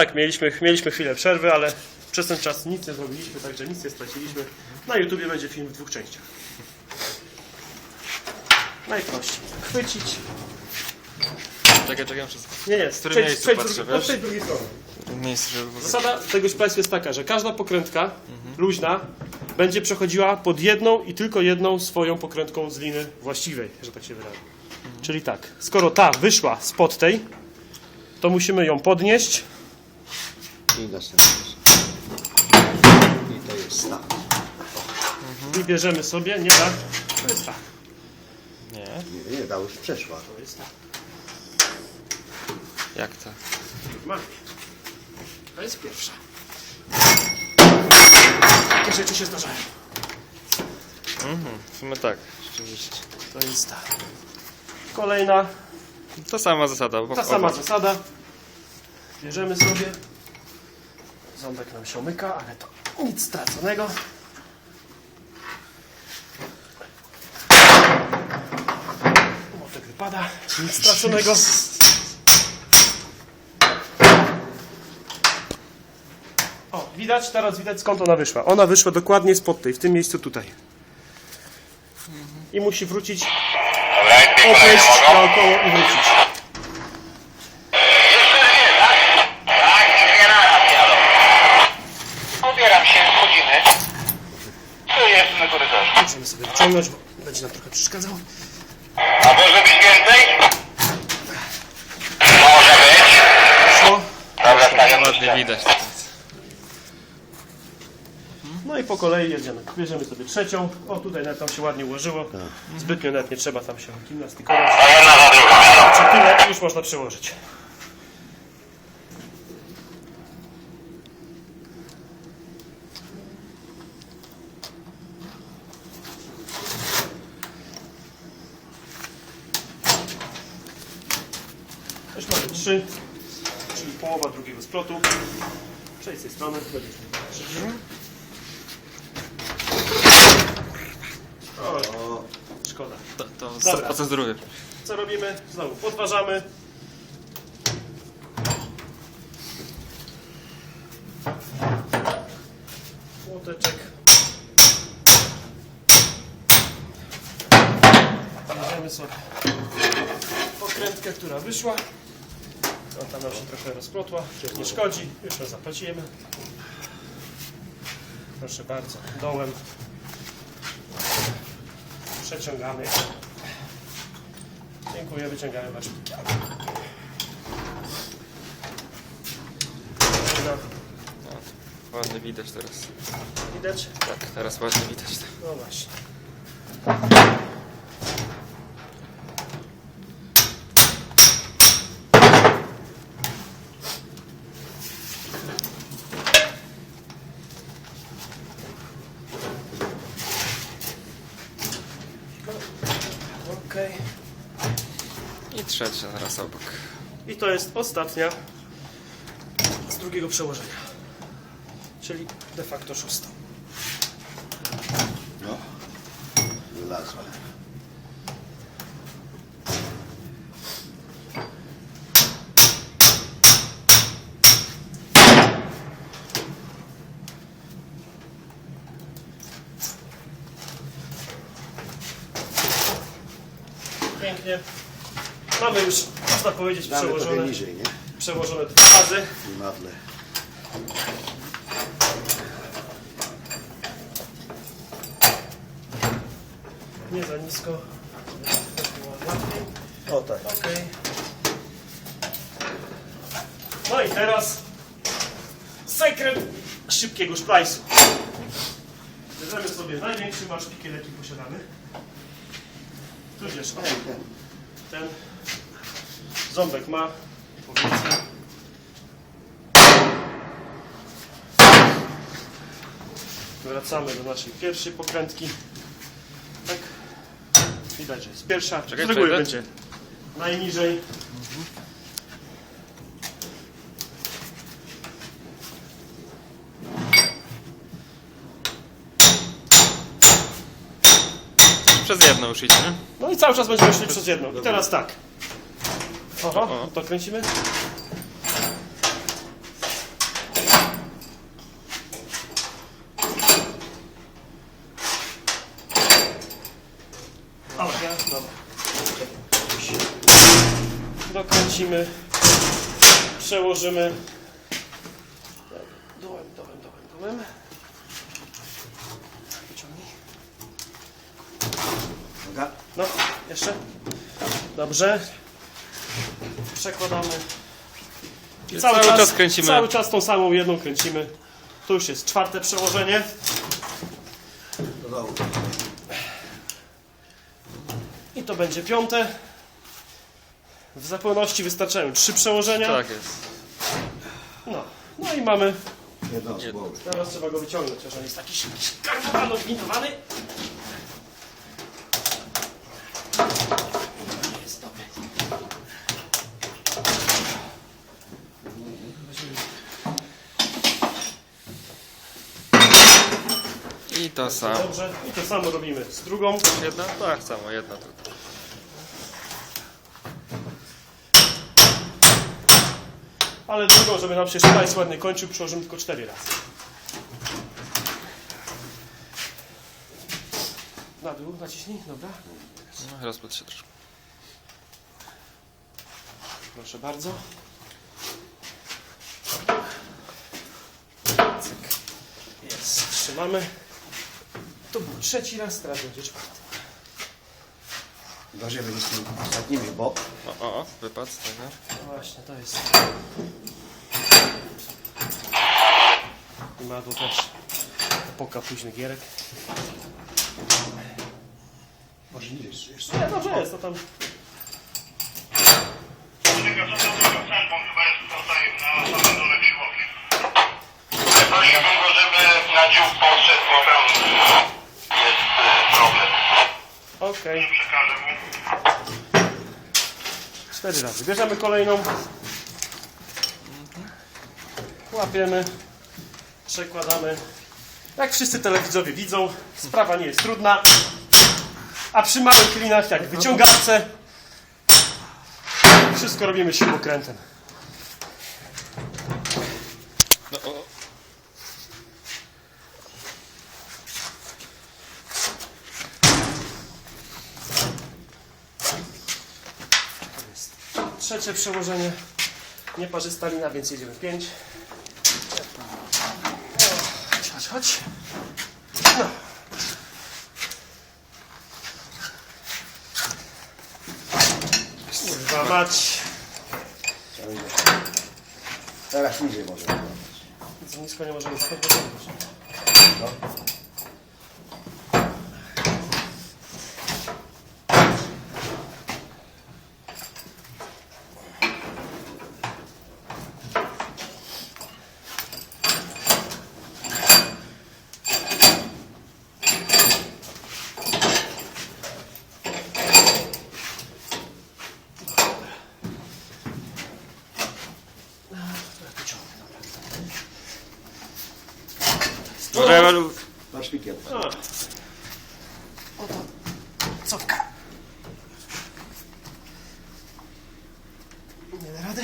Tak, mieliśmy, mieliśmy chwilę przerwy, ale przez ten czas nic nie zrobiliśmy, także nic nie straciliśmy. Na YouTubie będzie film w dwóch częściach. Najprościej. Chwycić. Czekaj, czekaj, przez Nie, nie, którym miejscu patrzę, wiesz? od tej drugiej strony. miejsce, żeby... Zasada tego splice'u jest taka, że każda pokrętka luźna będzie przechodziła pod jedną i tylko jedną swoją pokrętką z liny właściwej, że tak się wyrażę. Czyli tak, skoro ta wyszła spod tej, to musimy ją podnieść. I następny. I to jest tak. i bierzemy sobie, nie tak, to jest tak, Nie, Nie, nie, ta już przeszła. to jest tak. jak to? Ma. To jest pierwsza. Takie rzeczy się zdarzają. Mhm, w sumie tak, rzeczywiście. To jest ta. Kolejna, To sama zasada. bo ta sama zasada. Bierzemy sobie. Ząbek nam się omyka, ale to nic straconego. Młotek wypada, nic straconego. O, widać, teraz widać skąd ona wyszła. Ona wyszła dokładnie spod tej, w tym miejscu tutaj. I musi wrócić, opleść naokoło i wrócić. ściągnąć, bo będzie nam trochę przeszkadzał. A może być więcej? Może być. Co? Dobra, stanie może widać. No i po kolei jedziemy. Bierzemy sobie trzecią. O, tutaj nawet tam się ładnie ułożyło. Tak. Zbytnio nawet nie trzeba tam się gimnastykować. A jedna za drugą. Czy znaczy tyle już można przyłożyć. 3, czyli połowa drugiego splotu. Przejdź z tej strony, będziesz O, szkoda. To, to 100% Co robimy? Znowu podważamy. Młoteczek. Bierzemy sobie pokrętkę, która wyszła. No, tam nam się trochę rozplotła, nie szkodzi. Już ją zapłacimy. Proszę bardzo, dołem. Przeciągamy. Dziękuję, wyciągamy baszpiki. Ładnie widać teraz. Widać? Tak, teraz ładnie widać. No właśnie. Okej. I trzecia teraz obok. I to jest ostatnia z drugiego przełożenia. Czyli de facto szósta. No. Wylazła. Mamy już, można powiedzieć, Damy przełożone, niżej, nie? przełożone dwa razy. Madle. Nie za nisko. O tak. Okej. No i teraz sekret szybkiego szplajsu. Bierzemy sobie największy maszpikiel, jaki posiadamy. Tudzież o, Ten, ząbek ma, powiedzmy, Wracamy do naszej pierwszej pokrętki. Tak. Widać, że jest pierwsza. Z reguły będzie najniżej. Przez jedno już idzie. No i cały czas będziemy szli przez jedną. I teraz tak. Oho, O. to kręcimy. Dokręcimy. Przełożymy. Noga. No, jeszcze. Dobrze. Przekładamy. I cały, czas, kręcimy. Cały czas tą samą jedną kręcimy. To już jest czwarte przełożenie. I to będzie piąte. W zupełności wystarczają trzy przełożenia. Tak jest. No. no i mamy. Jedno. Teraz trzeba go wyciągnąć, chociaż on jest taki szkarpowany, gwintowany. Jest dobry. I to samo. Dobrze. I to samo robimy z drugą. Jedna? Tak, samo, jedna tylko. Ale drugą, żeby nam się szpajs ładnie kończył, przełożymy tylko cztery razy. Na dół naciśnij, dobra. No, rozpędź się troszkę. Proszę bardzo. Cyk. Jest, trzymamy. To był trzeci raz, teraz będzie czwarty. Gorzej będzie z tym ostatnimi, bo O, o, o, wypadł z tego. No właśnie, to jest. I ma tu też epoka późnych gierek. może nie jest jeszcze. Nie, dobrze jest, to tam. Prosiłbym go, żeby na dziób podszedł, Okej, Przekażę mu. cztery razy. Bierzemy kolejną. Łapiemy. Przekładamy. Jak wszyscy telewidzowie widzą, sprawa nie jest trudna. A przy małych klinach, jak wyciągawce, wszystko robimy śrubokrętem. No, o, o. Trzecie przełożenie. Nieparzysta lina, więc jedziemy 5. Chodź, chodź. No. Kurwa mać. Teraz niżej może. Nisko nie możemy zachodzić. No. Rewelu- Masz pikiel. A. Oto cofka. Nie da rady?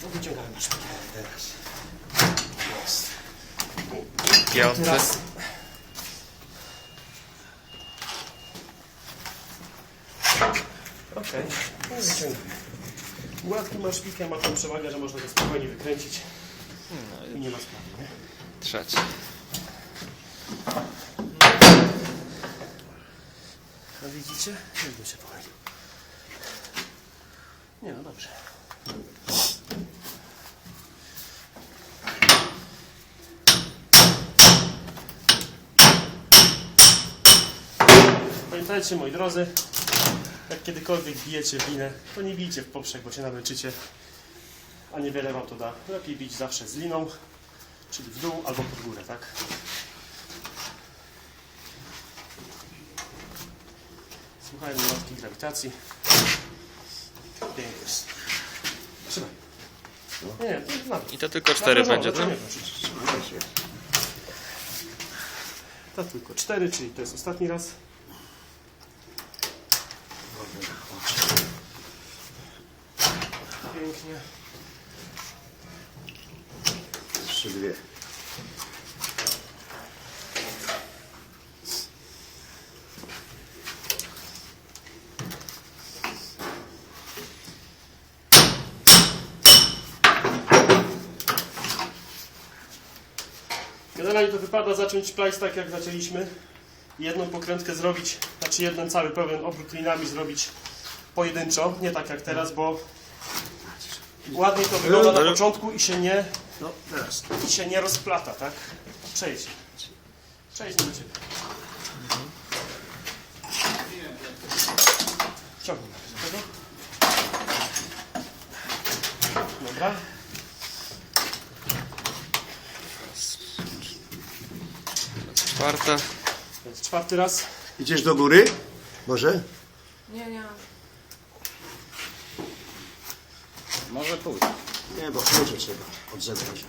To wyciągamy na szpikę. Teraz. Jest. Piąty. Teraz. Okej, no i wyciągamy. Gładki masz szpikę, ma tą przewagę, że można go spokojnie wykręcić. I nie ma sprawy, nie? Trzeci. No widzicie? Już bym się pomylił. Nie no dobrze. Pamiętajcie moi drodzy, jak kiedykolwiek bijecie w linę, to nie bijcie w poprzek, bo się namęczycie, a niewiele wam to da. Lepiej bić zawsze z liną, czyli w dół albo pod górę, tak? Słuchajmy matki grawitacji. Pięknie jest. Trzymaj. Nie, nie, to znam. I to tylko cztery będzie, tak? To tylko cztery, czyli to jest ostatni raz. Pięknie. Trzy dwie. Generalnie to wypada zacząć plajs tak jak zaczęliśmy. Jedną pokrętkę zrobić, znaczy jeden cały pełen obrót linami zrobić pojedynczo, nie tak jak teraz, bo ładniej to wygląda na początku i się nie, No, teraz. i się nie rozplata, tak? Przejdź. Przejdź do ciebie. Ciągnij. do tego. Dobra. Czwarta. Czwarty raz. Idziesz do góry? Może? Nie, nie. Może pójść. Nie, bo klucze trzeba odzebrać.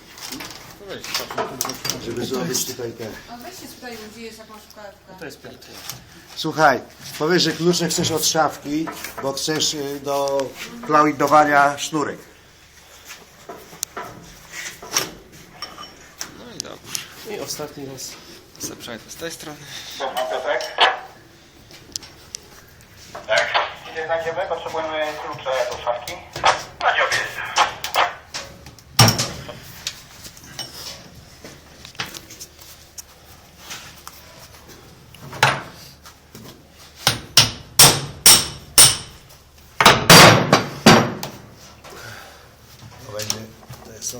Żeby zrobić tutaj te... A weź się spytaj, gdzie jest jakąś kartkę. To jest piąty. Słuchaj, powiesz, że klucze chcesz od szafki, bo chcesz y, do klauidowania sznurek. No i dobrze. I ostatni raz. Przejdę z tej strony. Słucham Piotrek. Tak. Gdzie znajdziemy? Potrzebujemy klucze do szafki. Na dziobie jest. To będzie... To jest.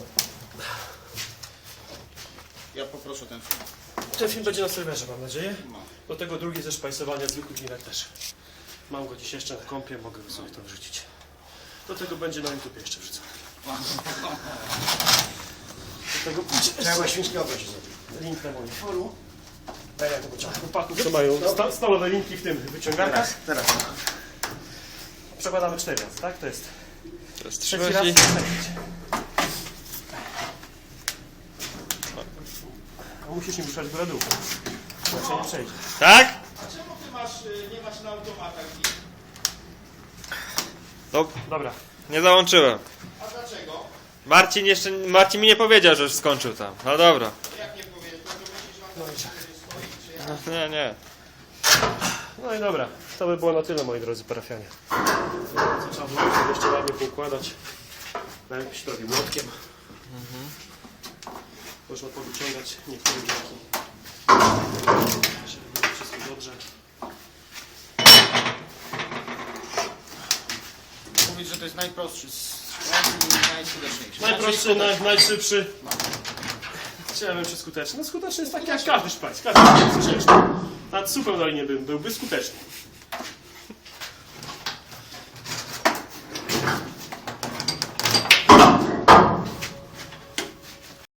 Ja poproszę ten film. Ten film będzie na serwerze, mam nadzieję. Do tego drugi ze szpajsowania zwykłych linek też. Mam go dziś jeszcze na kąpie, mogę sobie to wrzucić. Do tego będzie na YouTube jeszcze wrzucony. Do tego Trzeba się zrobić. link na moim forum. Daj ja tego trzeba chłopaków, co mają sta stalowe linki w tym wyciągarkach. Teraz. Przekładamy cztery razy, tak? To jest To jest trzeci raz. trzeci. Musisz nim ruszać górę dół. Inaczej nie przejdzie. Tak? A czemu ty masz, y, nie masz na automatach? To Dobra. nie załączyłem. A dlaczego? Marcin jeszcze, Marcin mi nie powiedział, że już skończył tam. No dobra. Jak nie? No to myślisz, że on No i tak. stoi, czy jak? No, nie, nie. No i dobra, to by było na tyle moi drodzy parafianie. Co trzeba było jeszcze ładnie poukładać. Najlepiej się robi młotkiem. Można powyciągać niektóre bloki. Żeby było wszystko dobrze. Mówić, że to jest najprostszy najskuteczniejszy. Najprostszy, naj, najszybszy. Chciałem czy skuteczny. No skuteczny jest taki jak każdy szpajs. Każdy szpajs skuteczny. Nawet super na linie był, byłby skuteczny.